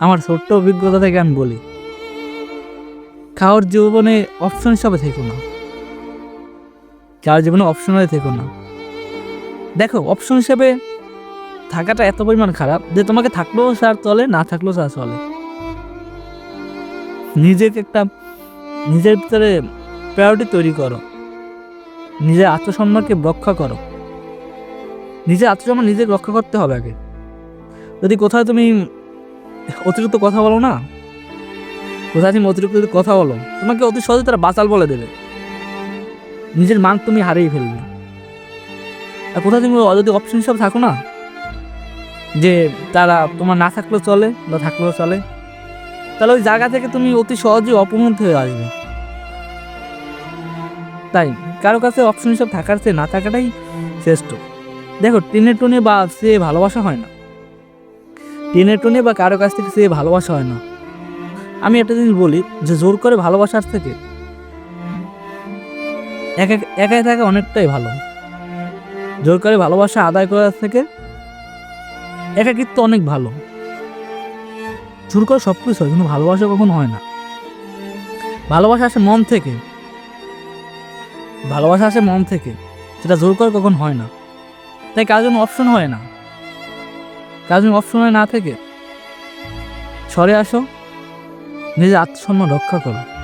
আমার ছোট্ট অভিজ্ঞতা থেকে আমি বলি, খাওয়ার জীবনে অপশন হিসাবে থেকো না। খাওয়ার জীবনে অপশন হয়ে থেকো না। দেখো অপশন হিসেবে থাকাটা এত পরিমাণ খারাপ যে তোমাকে থাকলেও স্যার চলে, না থাকলেও স্যার চলে। নিজেকে একটা, নিজের ভিতরে প্রায়োরিটি তৈরি করো। নিজের আত্মসম্মানকে রক্ষা করো। নিজের আত্মসম্মান নিজেকে রক্ষা করতে হবে আগে। যদি কোথাও তুমি অতিরিক্ত কথা বলো না। কোথায় তুমি অতিরিক্ত কথা বলো, তোমাকে অতি সহজে তারা বাঁচাল বলে দেবে। নিজের মান তুমি হারিয়ে ফেলবে। আর কোথাও তুমি যদি অপশন হিসাবে থাকো না, যে তারা তোমার না থাকলেও চলে বা থাকলেও চলে, তাহলে ওই জায়গা থেকে তুমি অতি সহজেই অপমানিত হয়ে আসবে। তাই কারও কাছে অপশন হিসাবে থাকার চেয়ে না থাকাটাই শ্রেষ্ঠ। দেখো টেনে টনে বা সে ভালোবাসা হয় না। টেনে টনে বা কারও কাছ থেকে সে ভালোবাসা হয় না। আমি একটা জিনিস বলি যে, জোর করে ভালোবাসার থেকে একা, একাই থাকা অনেকটাই ভালো। জোর করে ভালোবাসা আদায় করার থেকে একাকিত্ব অনেক ভালো। জোর করে সব কিছু হয়, কিন্তু ভালোবাসা কখনো হয় না। ভালোবাসা আসে মন থেকে। ভালোবাসা আসে মন থেকে সেটা জোর করে কখন হয় না। তাই কার জন্য অপশন হয় না। জন্য অপশন না থেকে সরে আসো। নিজের আত্মসম্মান রক্ষা করো।